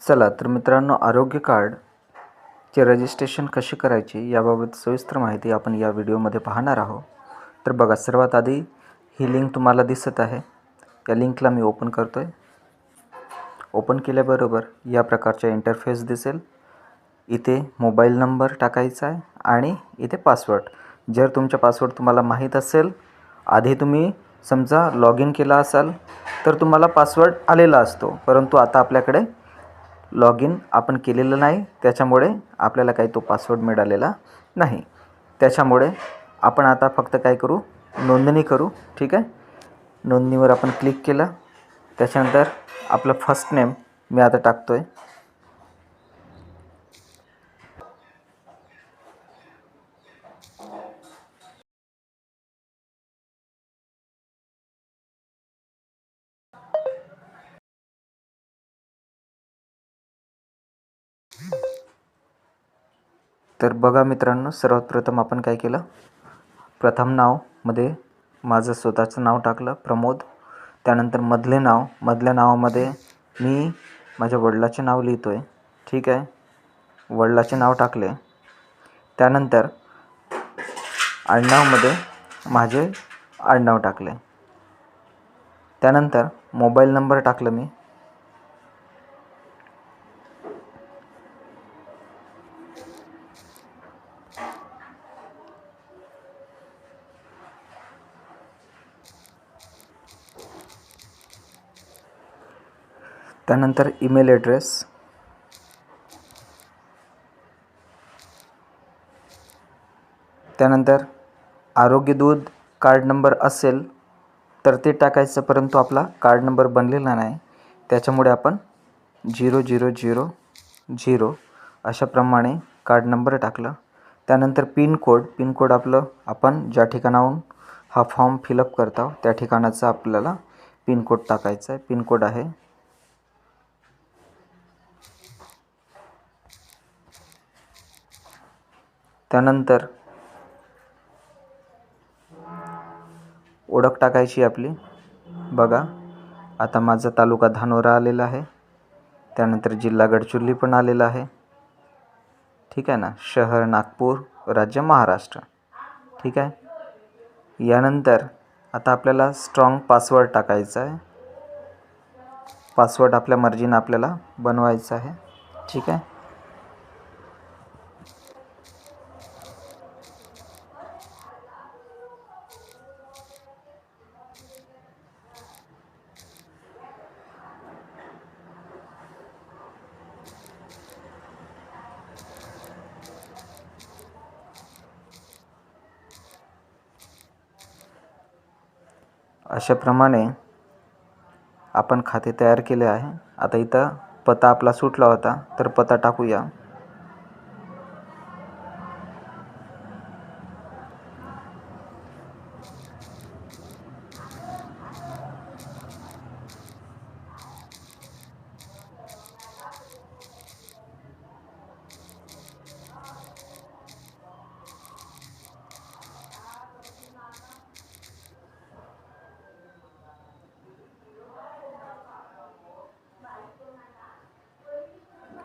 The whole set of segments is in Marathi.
चला तर मित्रांनो आरोग्य कार्डचे रजिस्ट्रेशन कसे करायचे याबाबत सविस्तर माहिती आपण या व्हिडिओमध्ये पाहणार आहोत. तर बघा सर्वात आधी ही लिंक तुम्हाला दिसत आहे. या लिंकला मी ओपन करतो आहे ओपन केल्याबरोबर या प्रकारचा इंटरफेस दिसेल. इथे मोबाईल नंबर टाकायचा आहे आणि इथे पासवर्ड जर तुमचा पासवर्ड तुम्हाला माहीत असेल आधी तुम्ही समजा लॉग इन केला असाल तर तुम्हाला पासवर्ड आलेला असतो. परंतु आता आपल्याकडे लॉग इन आपण केलेलं नाही. त्याच्यामुळे आपल्याला काही तो पासवर्ड मिळालेला नाही. त्याच्यामुळे आपण आता फक्त काय करू? नोंदणी करू. ठीक आहे? नोंदणीवर आपण क्लिक केलं. त्याच्यानंतर आपलं फर्स्ट नेम मी आता टाकतो आहे तर बघा मित्रांनो सर्वात प्रथम आपण काय केलं? प्रथम नावमध्ये माझं स्वतःचं नाव टाकलं प्रमोद. त्यानंतर मधले नाव. मधल्या नावामध्ये मी माझ्या वडिलाचे नाव लिहितो आहे ठीक आहे? वडिलाचे नाव टाकले. त्यानंतर आडनावमध्ये माझे आडनाव टाकले. त्यानंतर मोबाईल नंबर टाकलं मी. त्यानंतर ईमेल ॲड्रेस. त्यानंतर आरोग्यदूत कार्ड नंबर असेल तर ते टाकायचं परंतु आपला कार्ड नंबर बनलेला नाही. त्याच्यामुळे आपण झिरो झिरो झिरो झिरो अशाप्रमाणे कार्ड नंबर टाकलं. त्यानंतर पिन कोड पिन कोड आपलं आपण ज्या ठिकाणाहून हा फॉर्म फिलअप करता त्या ठिकाणाचा आपल्याला पिन कोड टाकायचा आहे. पिन कोड आहे त्यानंतर ओळख टाकायची आपली. बघा आता माझा तालुका धानोरा आलेला आहे. त्यानंतर जिल्हा गडचिरोली पण आलेला आहे. ठीक आहे ना? शहर नागपूर राज्य महाराष्ट्र. ठीक आहे? यानंतर आता आपल्याला स्ट्रॉंग पासवर्ड टाकायचा आहे. पासवर्ड आपल्या मर्जीनं आपल्याला बनवायचा आहे. ठीक आहे? अशाप्रमाणे आपण खाते तयार केले आहे. आता इथं पत्ता आपला सुटला होता तर पत्ता टाकूया.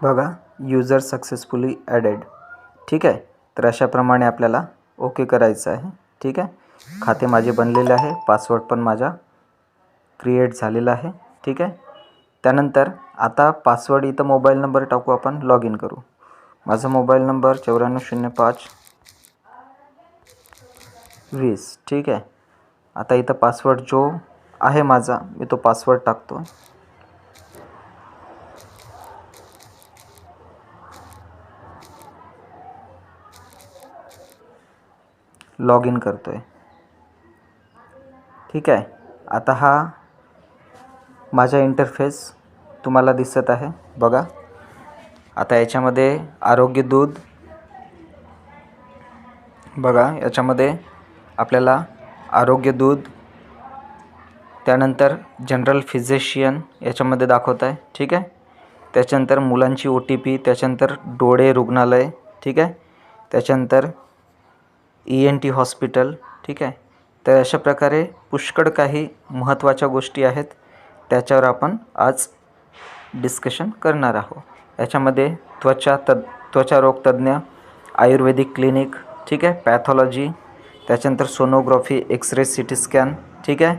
बघा युजर सक्सेसफुली ॲडेड ठीक आहे? तर अशाप्रमाणे आपल्याला ओके करायचं आहे. ठीक आहे? खाते माझे बनलेले आहे. पासवर्ड पण माझा क्रिएट झालेला आहे. ठीक आहे? त्यानंतर आता पासवर्ड इथं मोबाईल नंबर टाकू आपण. लॉग इन करू. माझा मोबाईल नंबर चौऱ्याण्णव शून्य पाच वीस. ठीक आहे? आता इथं पासवर्ड जो आहे माझा मी तो पासवर्ड टाकतो. लॉग इन करतो आहे ठीक आहे? आता हा माझा इंटरफेस तुम्हाला दिसत आहे. बघा. आता याच्यामध्ये आरोग्य दूध. बघा याच्यामध्ये आपल्याला आरोग्य दूध. त्यानंतर जनरल फिजिशियन याच्यामध्ये दाखवत आहे. ठीक आहे? त्याच्यानंतर मुलांची ओ टी पी त्याच्यानंतर डोळे रुग्णालय. ठीक आहे? त्याच्यानंतर ई एन टी हॉस्पिटल ठीक आहे? तर अशा प्रकारे पुष्कळ काही महत्त्वाच्या गोष्टी आहेत त्याच्यावर आपण आज डिस्कशन करणार आहोत. याच्यामध्ये त्वचा तद त्वचारोग तज्ज्ञ आयुर्वेदिक क्लिनिक ठीक आहे? पॅथॉलॉजी त्याच्यानंतर sonography x ray C T scan ठीक आहे?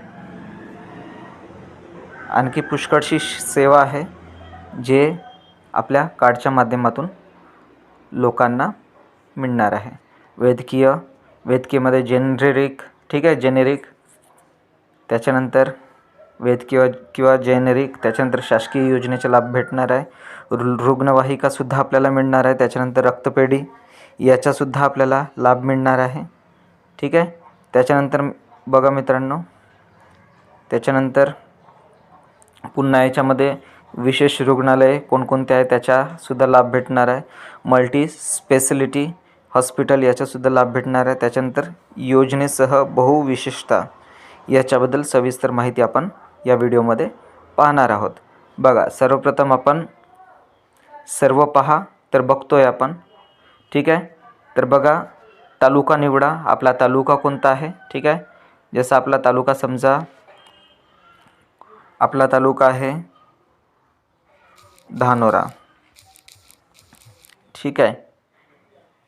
आणखी पुष्कळशी सेवा आहे जे आपल्या कार्डच्या माध्यमातून लोकांना मिळणार आहे. वैद्यकीय वेदकीमध्ये जेनरिक ठीक आहे जेनेरिक त्याच्यानंतर वैद्यकीय किंवा जेनेरिक त्याच्यानंतर शासकीय योजनेचा लाभ भेटणार आहे. रु रुग्णवाहिकासुद्धा आपल्याला मिळणार आहे. त्याच्यानंतर रक्तपेढी याचासुद्धा आपल्याला लाभ मिळणार आहे. ठीक आहे? त्याच्यानंतर बघा मित्रांनो त्याच्यानंतर पुन्हा याच्यामध्ये विशेष रुग्णालय कोणकोणते आहे त्याचासुद्धा लाभ भेटणार आहे. मल्टी स्पेशलिटी हॉस्पिटल याचासुद्धा लाभ भेटणार आहे. त्याच्यानंतर योजनेसह बहुविशेषता याच्याबद्दल सविस्तर माहिती आपण या व्हिडिओमध्ये पाहणार आहोत. बघा सर्वप्रथम आपण सर्व पहा तर बघतो आहे आपण. ठीक आहे? तर बघा तालुका निवडा. आपला तालुका कोणता आहे? ठीक आहे? जसं आपला तालुका समजा आपला तालुका आहे धानोरा. ठीक आहे?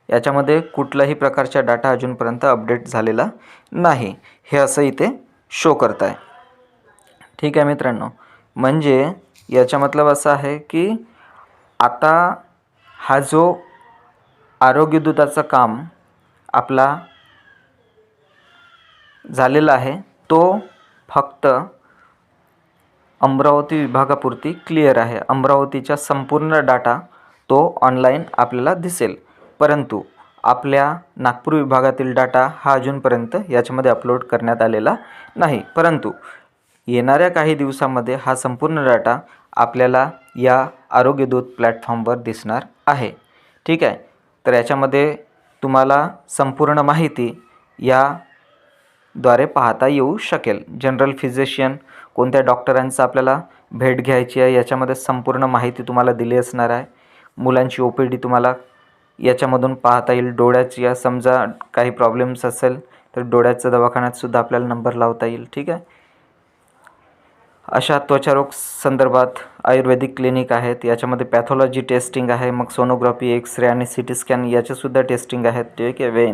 याच्यामध्ये कुठल्याही प्रकारचा डाटा अजूनपर्यंत अपडेट झालेला नाही. हे असं इथे शो करत आहे ठीक आहे मित्रांनो. म्हणजे याचा मतलब असा आहे की आता हा जो आरोग्यदूताचं काम आपला झालेला आहे तो फक्त अमरावती विभागापुरती क्लिअर आहे. अमरावतीचा संपूर्ण डाटा तो ऑनलाईन आपल्याला दिसेल. परंतु आपल्या नागपूर विभागातील डाटा हा अजूनपर्यंत याच्यामध्ये अपलोड करण्यात आलेला नाही. परंतु येणाऱ्या काही दिवसामध्ये हा संपूर्ण डाटा आपल्याला या आरोग्यदूत प्लॅटफॉर्मवर दिसणार आहे. ठीक आहे? तर याच्यामध्ये तुम्हाला संपूर्ण माहिती या द्वारे पाहता येऊ शकेल. जनरल फिजिशियन कोणत्या डॉक्टरांचं आपल्याला भेट घ्यायची आहे याच्यामध्ये संपूर्ण माहिती तुम्हाला दिली असणार आहे. मुलांची ओ पी डी तुम्हाला याच्यामधून पाहता येईल. डोळ्याची या समजा काही प्रॉब्लेम्स असेल तर डोळ्याच्या दवाखान्यातसुद्धा आपल्याला नंबर लावता येईल. ठीक आहे? अशा त्वचारोग संदर्भात आयुर्वेदिक क्लिनिक आहेत. याच्यामध्ये पॅथॉलॉजी टेस्टिंग आहे. मग सोनोग्राफी एक्स रे आणि सी टी स्कॅन याचेसुद्धा टेस्टिंग आहेत. ठीक आहे? वे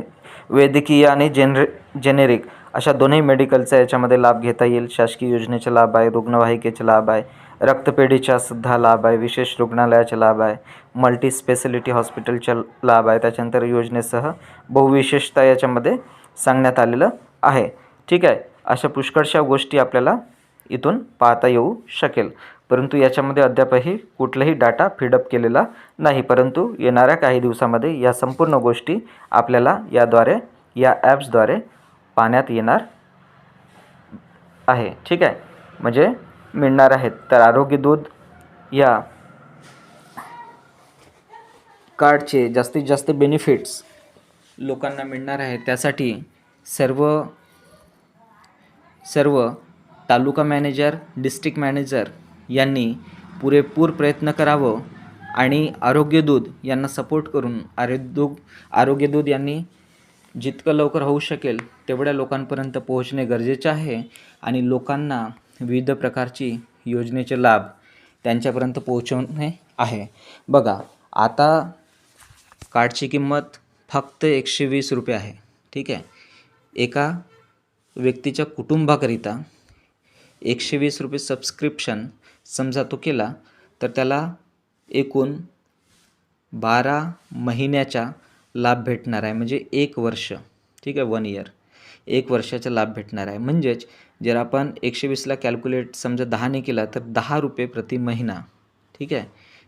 वैद्यकीय आणि जेनरे जेनेरिक अशा दोन्ही मेडिकलचा याच्यामध्ये लाभ घेता येईल. शासकीय योजनेचे लाभ आहे रुग्णवाहिकेचे लाभ आहे. रक्तपेढीचा सुद्धा लाभ आहे विशेष रुग्णालयाचा लाभ आहे मल्टी स्पेशलिटी हॉस्पिटलचा लाभ आहे. त्याच्यानंतर योजनेसह बहुविशेषता याच्यामध्ये सांगण्यात आलेलं आहे. ठीक आहे अशा पुष्कळशा गोष्टी आपल्याला इथून पाहता येऊ शकेल. परंतु याच्यामध्ये अद्यापही कुठलाही डाटा फीडअप केलेला नाही. परंतु येणाऱ्या काही दिवसामध्ये या संपूर्ण गोष्टी आपल्याला याद्वारे या ॲप्सद्वारे पाहण्यात येणार आहे. ठीक आहे म्हणजे मिळणार आहेत. तर आरोग्य दूध या कार्डचे जास्तीत जास्त बेनिफिट्स लोकांना मिळणार आहे त्यासाठी सर्व सर्व तालुका मॅनेजर डिस्ट्रिक्ट मॅनेजर यांनी पुरेपूर प्रयत्न करावं आणि आरोग्यदूत यांना सपोर्ट करून आरोग्यदूत आरोग्यदूत यांनी जितकं लवकर होऊ शकेल तेवढ्या लोकांपर्यंत पोहोचणे गरजेचे आहे आणि लोकांना विविध प्रकारची योजनेचे लाभ त्यांच्यापर्यंत पोहोचवणे आहे. बघा आता कार्डची किंमत फक्त एकशे वीस रुपये आहे. ठीक आहे? एका व्यक्तीच्या कुटुंबाकरिता एकशे वीस रुपये सबस्क्रिप्शन समजा तो केला तर त्याला एकूण बारा महिन्याचा लाभ भेटणार आहे. म्हणजे एक वर्ष. ठीक आहे? वन इयर एक वर्षाचा लाभ भेटणार आहे. म्हणजेच जर आपण एकशे वीसला कॅल्क्युलेट समजा दहाने केला तर दहा रुपये प्रति महिना. ठीक आहे?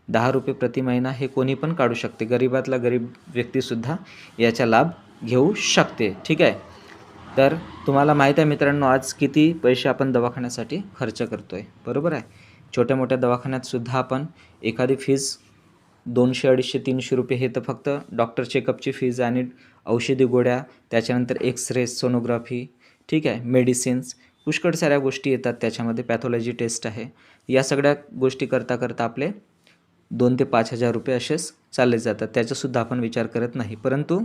दहा रुपये प्रति महिना हे कोणी पण काढू शकते. गरीबातला गरीब व्यक्तीसुद्धा याचा लाभ घेऊ शकते. ठीक आहे? तर तुम्हाला माहीत आहे मित्रांनो आज किती पैसे आपण दवाखान्यासाठी खर्च करतो आहे बरोबर आहे? छोट्या मोठ्या दवाखान्यातसुद्धा आपण एखादी फीज दोनशे अडीचशे तीनशे रुपये हे तर फक्त डॉक्टर चेकअपची फीज आणि औषधी गोळ्या त्याच्यानंतर एक्स रे सोनोग्राफी ठीक आहे मेडिसिन्स पुष्कळ साऱ्या गोष्टी येतात त्याच्यामध्ये पॅथॉलॉजी टेस्ट आहे. या सगळ्या गोष्टी करता करता आपले दोन ते पाच हजार रुपये असेच चालले जातात. त्याचासुद्धा आपण विचार करत नाही. परंतु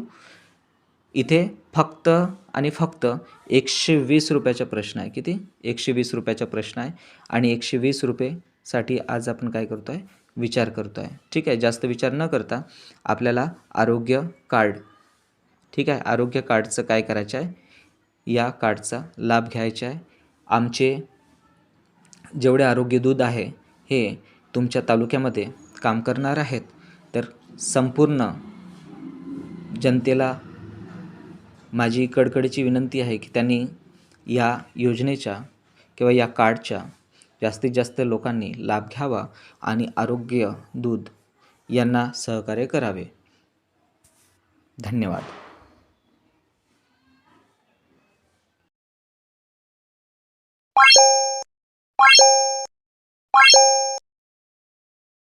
इथे फक्त आणि फक्त एकशे वीस रुपयाचा प्रश्न आहे. किती? एकशे वीस रुपयाचा प्रश्न आहे. आणि एकशे वीस रुपयेसाठी आज आपण काय करतो आहे विचार करतो आहे ठीक आहे? जास्त विचार न करता आपल्याला आरोग्य कार्ड ठीक आहे? आरोग्य कार्डचं काय करायचं आहे? या कार्डचा लाभ घ्यायचा आहे. आमचे जेवढे आरोग्य दूध आहे हे तुमच्या तालुक्यामध्ये काम करणार आहेत. तर संपूर्ण जनतेला माझी कडकडीची विनंती आहे की त्यांनी या योजनेच्या किंवा या कार्डच्या जास्तीत जास्त लोकांनी लाभ घ्यावा आणि आरोग्य दूध यांना सहकार्य करावे. धन्यवाद.